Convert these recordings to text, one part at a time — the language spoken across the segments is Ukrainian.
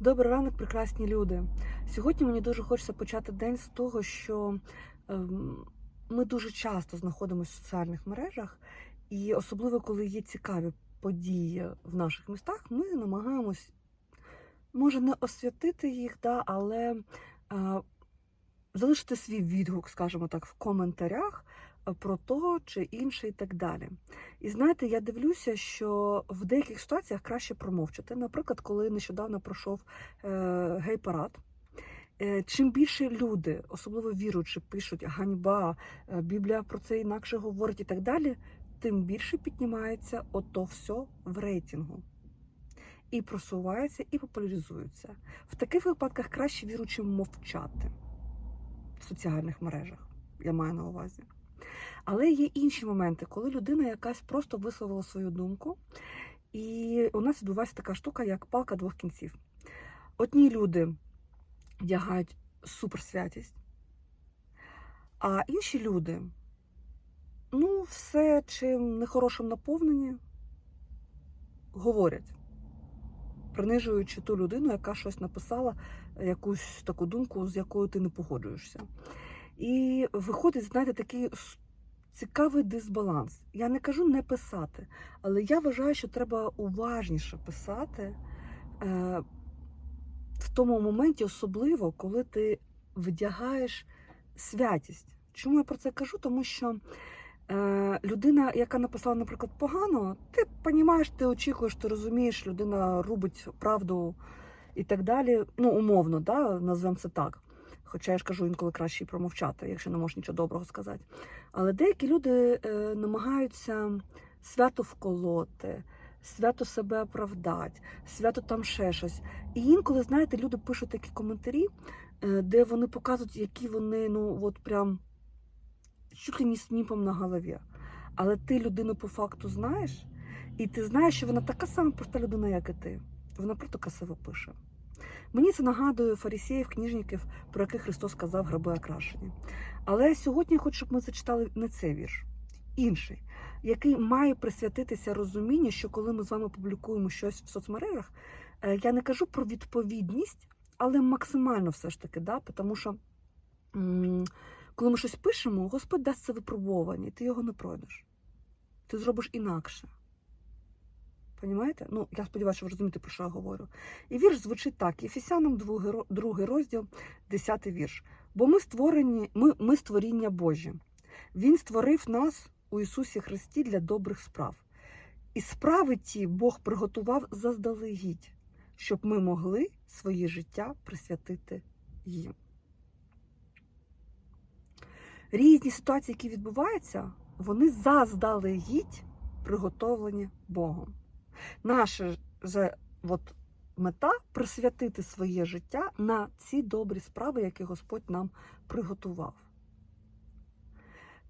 Добрий ранок, прекрасні люди. Сьогодні мені дуже хочеться почати день з того, що ем, ми дуже часто знаходимося в соціальних мережах, і особливо коли є цікаві події в наших містах, ми намагаємось, може, не освятити їх, да, але е, залишити свій відгук, скажімо так, в коментарях про то чи інше і так далі. І знаєте, я дивлюся, що в деяких ситуаціях краще промовчати. Наприклад, коли нещодавно пройшов е, гей-парад. Е, Чим більше люди, особливо віруючі, пишуть ганьба, е, Біблія про це інакше говорить і так далі, тим більше піднімається ото все в рейтингу. І просувається, і популяризується. В таких випадках краще віруючим мовчати в соціальних мережах, я маю на увазі. Але є інші моменти, коли людина якась просто висловила свою думку, і у нас відбувається така штука, як палка двох кінців. Одні люди вдягають суперсвятість, а інші люди, ну, все чим нехорошим наповнені, говорять, принижуючи ту людину, яка щось написала, якусь таку думку, з якою ти не погоджуєшся. І виходить, знаєте, такий цікавий дисбаланс. Я не кажу не писати, але я вважаю, що треба уважніше писати е, в тому моменті, особливо, коли ти вдягаєш святість. Чому я про це кажу? Тому що е, людина, яка написала, наприклад, погано, ти розумієш, ти очікуєш, ти розумієш, людина робить правду і так далі. Ну, умовно, да, назвемо це так. Хоча я ж кажу інколи краще промовчати, якщо не можеш нічого доброго сказати. Але деякі люди е, намагаються свято вколоти, свято себе оправдати, свято там ще щось. І інколи, знаєте, люди пишуть такі коментарі, е, де вони показують, які вони, ну, от прям чуть ли не сніпом на голові. Але ти людину по факту знаєш, і ти знаєш, що вона така сама проста людина, як і ти. Вона просто красиво пише. Мені це нагадує фарисеїв, книжників, про яких Христос сказав граби окрашені. Але сьогодні я хочу, щоб ми зачитали не цей вірш, інший, який має присвятитися розумінню, що коли ми з вами публікуємо щось в соцмережах, е, я не кажу про відповідність, але максимально все ж таки, да, тому що коли ми щось пишемо, Господь дасть це випробування, і ти його не пройдеш. Ти зробиш інакше. Понімаєте? Ну, я сподіваюся, що ви розумієте, про що я говорю. І вірш звучить так: ро- другий розділ, 10 вірш. Бо ми створені, ми, ми створіння Божі. Він створив нас у Ісусі Христі для добрих справ. І справи ті Бог приготував заздалегідь, щоб ми могли своє життя присвятити їм. Різні ситуації, які відбуваються, вони заздалегідь приготовлені Богом. Наша же от, мета присвятити своє життя на ці добрі справи, які Господь нам приготував.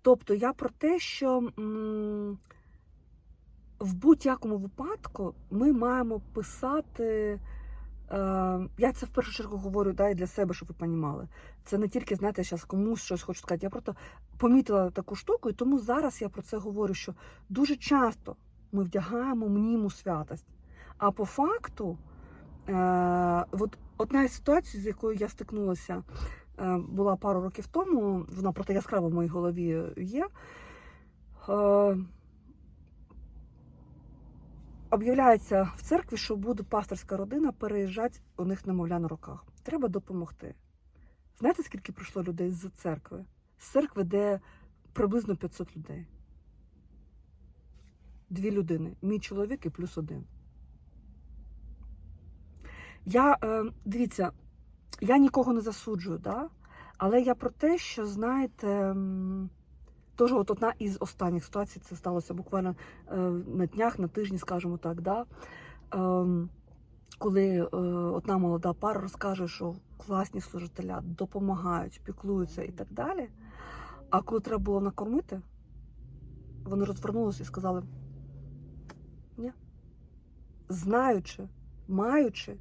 Тобто я про те, що в будь-якому випадку ми маємо писати. Е, я це в першу чергу говорю да, і для себе, щоб ви розуміли. Це не тільки, знаєте, зараз комусь щось хочу сказати. Я просто помітила таку штуку, і тому зараз я про це говорю, що дуже часто ми вдягаємо мніму святость. А по факту, е, от одна із ситуацій, з якою я стикнулася, е, була пару років тому, вона проте яскраво в моїй голові є. Е, об'являється в церкві, що буде пасторська родина переїжджати у них немовля на руках. Треба допомогти. Знаєте, скільки прийшло людей з церкви? З церкви, де приблизно 500 людей. Дві людини. Мій чоловік і плюс один. Я, е, дивіться, я нікого не засуджую, да? але я про те, що, знаєте, м, Тож, от одна із останніх ситуацій, це сталося буквально е, на днях, на тижні, скажімо так, да? Ем, коли е, одна молода пара розкаже, що класні служителя допомагають, піклуються і так далі. А коли треба було накормити, вони розвернулися і сказали: ні. Знаючи, маючи,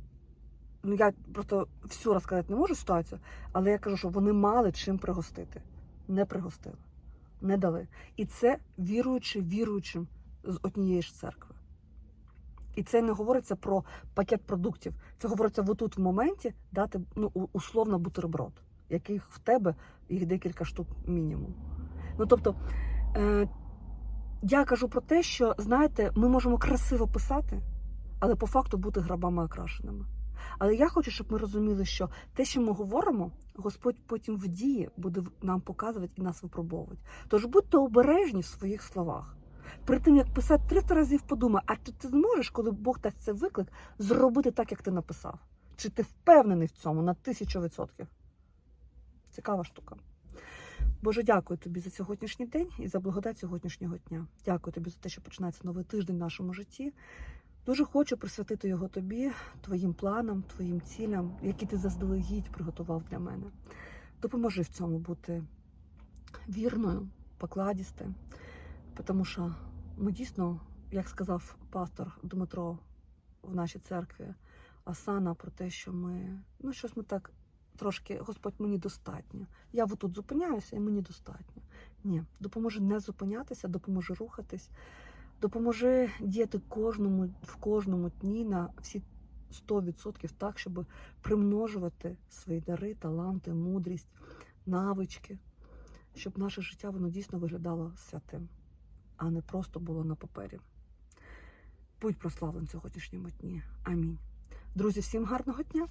ну я просто всю розказати не можу ситуацію, але я кажу, що вони мали чим пригостити, не пригостили не дали. І це віруючи віруючим з однієї ж церкви. І це не говориться про пакет продуктів. Це говориться в отут в моменті дати ну, условно бутерброд, яких в тебе їх декілька штук мінімум. Ну тобто, е, я кажу про те, що знаєте, ми можемо красиво писати, але по факту бути грабами окрашеними. Але я хочу, щоб ми розуміли, що те, що ми говоримо, Господь потім в дії буде нам показувати і нас випробовувати. Тож будьте обережні в своїх словах. Перед тим як писати 300 разів подумай, а чи ти зможеш, коли Бог дасть цей виклик, зробити так, як ти написав? Чи ти впевнений в цьому на тисячу відсотків? Цікава штука. Боже, дякую тобі за сьогоднішній день і за благодать сьогоднішнього дня. Дякую тобі за те, що починається новий тиждень в нашому житті. Дуже хочу присвятити його тобі, твоїм планам, твоїм цілям, які ти заздалегідь приготував для мене. Допоможи в цьому бути вірною, покладістою, тому що ми дійсно, як сказав пастор Дмитро в нашій церкві, Асана, про те, що ми, ну щось ми так трошки, Господь, мені достатньо. Я тут зупиняюся і мені достатньо. Ні, допоможи не зупинятися, допоможи рухатись, допоможи діяти кожному в кожному дні на всі 100% так, щоб примножувати свої дари, таланти, мудрість, навички, щоб наше життя воно дійсно виглядало святим, а не просто було на папері. Будь прославлен сьогоднішньому дні. Амінь. Друзі, всім гарного дня!